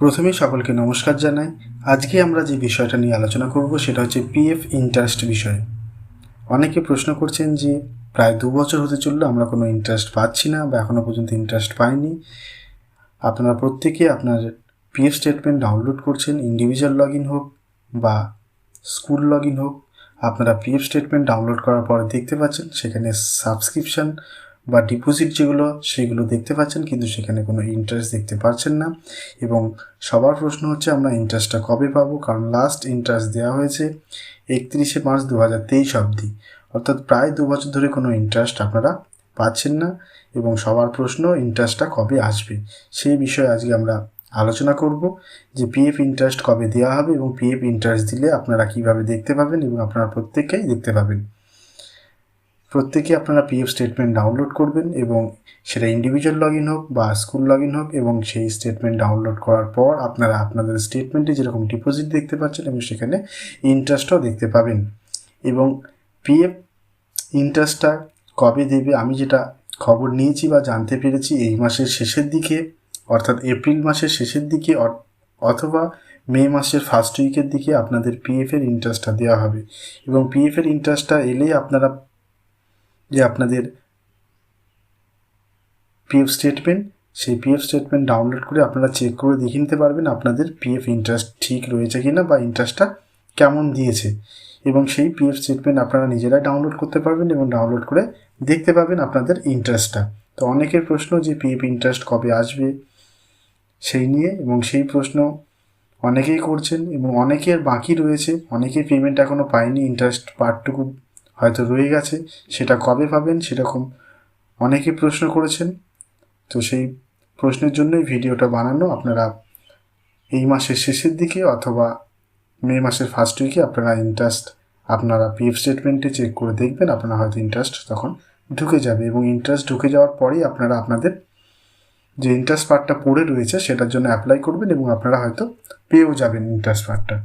প্রথমেই সকলকে নমস্কার জানাই। আজকে আমরা যে বিষয়টা নিয়ে আলোচনা করব সেটা হচ্ছে পিএফ ইন্টারেস্ট বিষয়ে। অনেকে প্রশ্ন করছেন যে, প্রায় দু বছর হতে চলল, আমরা কোনো ইন্টারেস্ট পাচ্ছি না বা এখনও পর্যন্ত ইন্টারেস্ট পাইনি। আপনারা প্রত্যেকে আপনার পিএফ স্টেটমেন্ট ডাউনলোড করছেন ইন্ডিভিজুয়াল লগ ইন হোক বা স্কুল লগ ইন হোক। আপনারা পিএফ স্টেটমেন্ট ডাউনলোড করার পর দেখতে পাচ্ছেন, সেখানে সাবস্ক্রিপশন বা ডিপোজিট যেগুলো, সেগুলো দেখতে পাচ্ছেন, কিন্তু সেখানে কোনো ইন্টারেস্ট দেখতে পাচ্ছেন না। এবং সবার প্রশ্ন হচ্ছে, আমরা ইন্টারেস্টটা কবে পাবো? কারণ লাস্ট ইন্টারেস্ট দেওয়া হয়েছে একত্রিশে মার্চ দু হাজার তেইশ অবধি। অর্থাৎ প্রায় দু বছর ধরে কোনো ইন্টারেস্ট আপনারা পাচ্ছেন না। এবং সবার প্রশ্ন ইন্টারেস্টটা কবে আসবে? সেই বিষয়ে আজকে আমরা আলোচনা করব যে পিএফ ইন্টারেস্ট কবে দেওয়া হবে এবং পিএফ ইন্টারেস্ট দিলে আপনারা কীভাবে দেখতে পাবেন এবং আপনারা প্রত্যেকেই দেখতে পাবেন। প্রত্যেকে আপনারা পিএফ স্টেটমেন্ট ডাউনলোড করবেন এবং সেটা ইন্ডিভিজুয়াল লগ ইন হোক বা স্কুল লগ ইন হোক এবং সেই স্টেটমেন্ট ডাউনলোড করার পর আপনারা আপনাদের স্টেটমেন্টে যেরকম ডিপোজিট দেখতে পাচ্ছেন এবং সেখানে ইন্টারেস্টও দেখতে পাবেন। এবং পিএফ ইন্টারেস্টটা কবে দেবে আমি যেটা খবর নিয়েছি বা জানতে পেরেছি এই মাসের শেষের দিকে, অর্থাৎ এপ্রিল মাসের শেষের দিকে অথবা মে মাসের ফার্স্ট উইকের দিকে আপনাদের পিএফের ইন্টারেস্টটা দেওয়া হবে। এবং পিএফের ইন্টারেস্টটা এলেই আপনারা যে আপনাদের পিএফ স্টেটমেন্ট সেই পিএফ স্টেটমেন্ট ডাউনলোড করে আপনারা চেক করে দেখে নিতে পারবেন আপনাদের পিএফ ইন্টারেস্ট ঠিক রয়েছে কিনা বা ইন্টারেস্টটা কেমন দিয়েছে। এবং সেই পিএফ স্টেটমেন্ট আপনারা নিজেরাই ডাউনলোড করতে পারবেন এবং ডাউনলোড করে দেখতে পাবেন আপনাদের ইন্টারেস্টটা তো অনেকের প্রশ্ন যে পিএফ ইন্টারেস্ট কবে আসবে, সেই নিয়ে এবং সেই প্রশ্ন অনেকেই করছেন এবং অনেকের বাকি রয়েছে, অনেকেই পেমেন্ট এখনও পায়নি ইন্টারেস্ট পার্টটুকু হয়তো রয়ে গেছে। সেটা কবে পাবেন সেরকম অনেকেই প্রশ্ন করেছেন। তো সেই প্রশ্নের জন্যই ভিডিওটা বানানো। আপনারা এই মাসের শেষের দিকে অথবা মে মাসের ফার্স্ট উইকে আপনারা ইন্টারেস্ট আপনারা পিএফ স্টেটমেন্টে চেক করে দেখবেন। আপনারা হয়তো ইন্টারেস্ট তখন ঢুকে যাবে এবং ইন্টারেস্ট ঢুকে যাওয়ার পরেই আপনারা আপনাদের যে ইন্টারেস্ট পার্টটা পড়ে রয়েছে সেটার জন্য অ্যাপ্লাই করবেন এবং আপনারা হয়তো পেয়েও যাবেন ইন্টারেস্ট পার্টটা